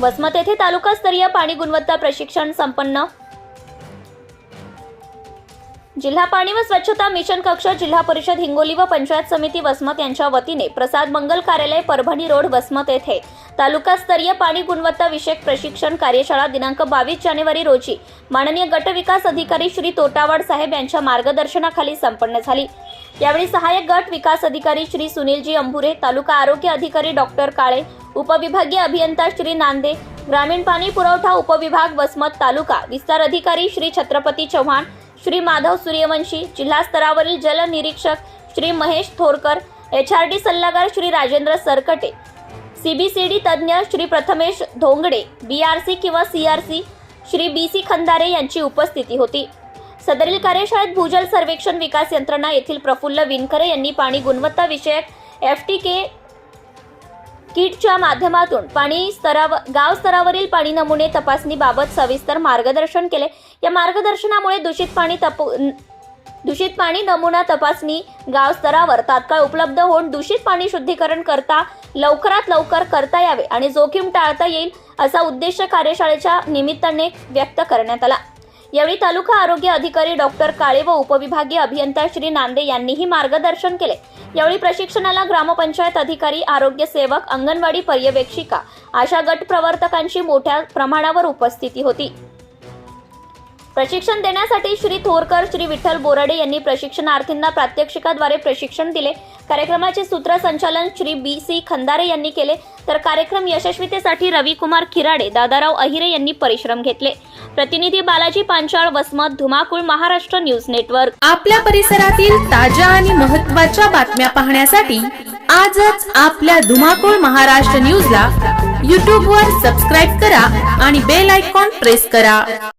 वसमत येथे तालुकास्तरीय पाणी गुणवत्ता प्रशिक्षण संपन्न. जिल्हा पाणी व स्वच्छता मिशन कक्ष जिल्हा परिषद हिंगोली व पंचायत समिती वसमत यांच्या वतीने प्रसाद मंगल कार्यालय परभणी रोड वसमत येथे तालुकास्तरीय पाणी गुणवत्ता विषयक प्रशिक्षण कार्यशाळा दिनांक बावीस जानेवारी रोजी माननीय गट विकास अधिकारी श्री तोटावाड साहेब यांच्या मार्गदर्शनाखाली संपन्न झाली. यावेळी सहाय्यक गट विकास अधिकारी श्री सुनीलजी अंभुरे तालुका आरोग्य अधिकारी डॉक्टर काळे उपविभागीय अभियंता श्री नांदे ग्रामीण पाणी पुरवठा उपविभाग वसमत तालुका विस्तार अधिकारी श्री छत्रपती चव्हाण श्री माधव सूर्यवंशी जिल्हा स्तरावरील जल निरीक्षक Shri Mahesh Thorkar H R D सल्लागार श्री राजेंद्र सरकटे सीबीसीडी तज्ज्ञ Shri Prathamesh Dhongde B R C किंवा C R C Shri B C Khandare यांची उपस्थिती होती. सदरील कार्यशाळेत भूजल सर्वेक्षण विकास यंत्रणा येथील प्रफुल्ल विनकरे यांनी पाणी गुणवत्ता विषयक एफ टी के किटच्या माध्यमातून पाणी स्तरावर गाव स्तरावरील पाणी नमुने तपासणीबाबत सविस्तर मार्गदर्शन केले. या मार्गदर्शनामुळे दूषित पाणी तप दूषित पाणी नमुना तपासणी गाव स्तरावर तात्काळ उपलब्ध होऊन दूषित पाणी शुद्धीकरण करता लवकरात लवकर करता यावे आणि जोखीम टाळता येईल असा उद्देश कार्यशाळेच्या निमित्ताने व्यक्त करण्यात आला. यावेळी तालुका आरोग्य अधिकारी डॉक्टर काळे व उपविभागीय अभियंता श्री नांदे यांनीही मार्गदर्शन केले. यावेळी प्रशिक्षणाला ग्रामपंचायत अधिकारी आरोग्य सेवक अंगणवाडी पर्यवेक्षिका अशा गट प्रवर्तकांची मोठ्या प्रमाणावर उपस्थिती होती. प्रशिक्षण देण्यासाठी श्री थोरकर श्री विठ्ठल बोराडे यांनी प्रशिक्षणार्थींना प्रात्यक्षिकाद्वारे प्रशिक्षण दिले. कार्यक्रमाचे सूत्रसंचालन श्री बी सी खंदारे यांनी केले. तर कार्यक्रम यशस्वीतेसाठी रविकुमार खिराडे दादाराव अहिरे यांनी परिश्रम घेतले. प्रतिनिधी बालाजी पांचाळ वसमत धुमाकूळ महाराष्ट्र न्यूज नेटवर्क. आपल्या परिसरातील ताज्या आणि महत्त्वाच्या बातम्या पाहण्यासाठी आजच आपल्या धुमाकूळ महाराष्ट्र न्यूजला यूट्यूबवर सबस्क्राईब करा आणि बेल आयकॉन प्रेस करा.